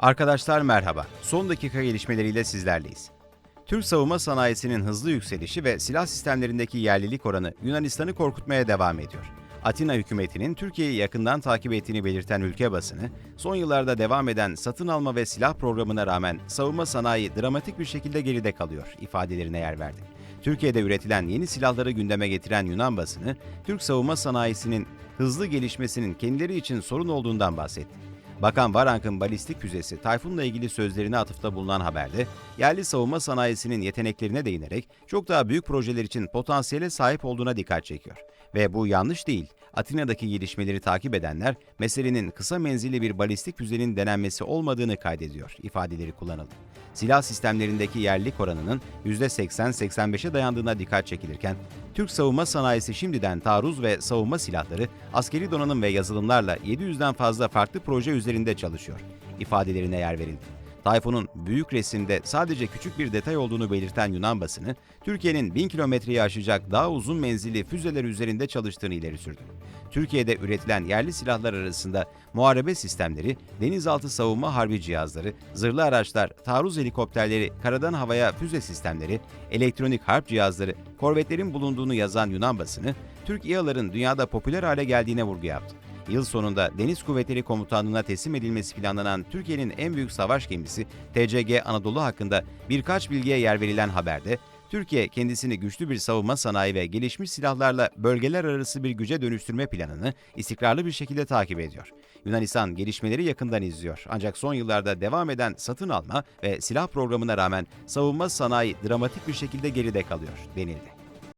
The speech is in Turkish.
Arkadaşlar merhaba. Son dakika gelişmeleriyle sizlerleyiz. Türk savunma sanayisinin hızlı yükselişi ve silah sistemlerindeki yerlilik oranı Yunanistan'ı korkutmaya devam ediyor. Atina hükümetinin Türkiye'yi yakından takip ettiğini belirten ülke basını, son yıllarda devam eden satın alma ve silah programına rağmen savunma sanayi dramatik bir şekilde geride kalıyor ifadelerine yer verdi. Türkiye'de üretilen yeni silahları gündeme getiren Yunan basını, Türk savunma sanayisinin hızlı gelişmesinin kendileri için sorun olduğundan bahsetti. Bakan Varank'ın balistik füzesi Tayfun'la ilgili sözlerine atıfta bulunan haberde, yerli savunma sanayisinin yeteneklerine değinerek çok daha büyük projeler için potansiyele sahip olduğuna dikkat çekiyor. Ve bu yanlış değil. Atina'daki gelişmeleri takip edenler meselenin kısa menzilli bir balistik füzenin denenmesi olmadığını kaydediyor ifadeleri kullanıldı. Silah sistemlerindeki yerlilik oranının %80-85'e dayandığına dikkat çekilirken, Türk savunma sanayisi şimdiden taarruz ve savunma silahları, askeri donanım ve yazılımlarla 700'den fazla farklı proje üzerinde çalışıyor ifadelerine yer verildi. Tayfun'un büyük resimde sadece küçük bir detay olduğunu belirten Yunan basını, Türkiye'nin 1000 kilometreyi aşacak daha uzun menzilli füzeler üzerinde çalıştığını ileri sürdü. Türkiye'de üretilen yerli silahlar arasında muharebe sistemleri, denizaltı savunma harbi cihazları, zırhlı araçlar, taarruz helikopterleri, karadan havaya füze sistemleri, elektronik harp cihazları, korvetlerin bulunduğunu yazan Yunan basını, Türk İHA'ların dünyada popüler hale geldiğine vurgu yaptı. Yıl sonunda Deniz Kuvvetleri Komutanlığı'na teslim edilmesi planlanan Türkiye'nin en büyük savaş gemisi TCG Anadolu hakkında birkaç bilgiye yer verilen haberde, Türkiye kendisini güçlü bir savunma sanayi ve gelişmiş silahlarla bölgeler arası bir güce dönüştürme planını istikrarlı bir şekilde takip ediyor. Yunanistan gelişmeleri yakından izliyor. Ancak son yıllarda devam eden satın alma ve silah programına rağmen savunma sanayi dramatik bir şekilde geride kalıyor denildi.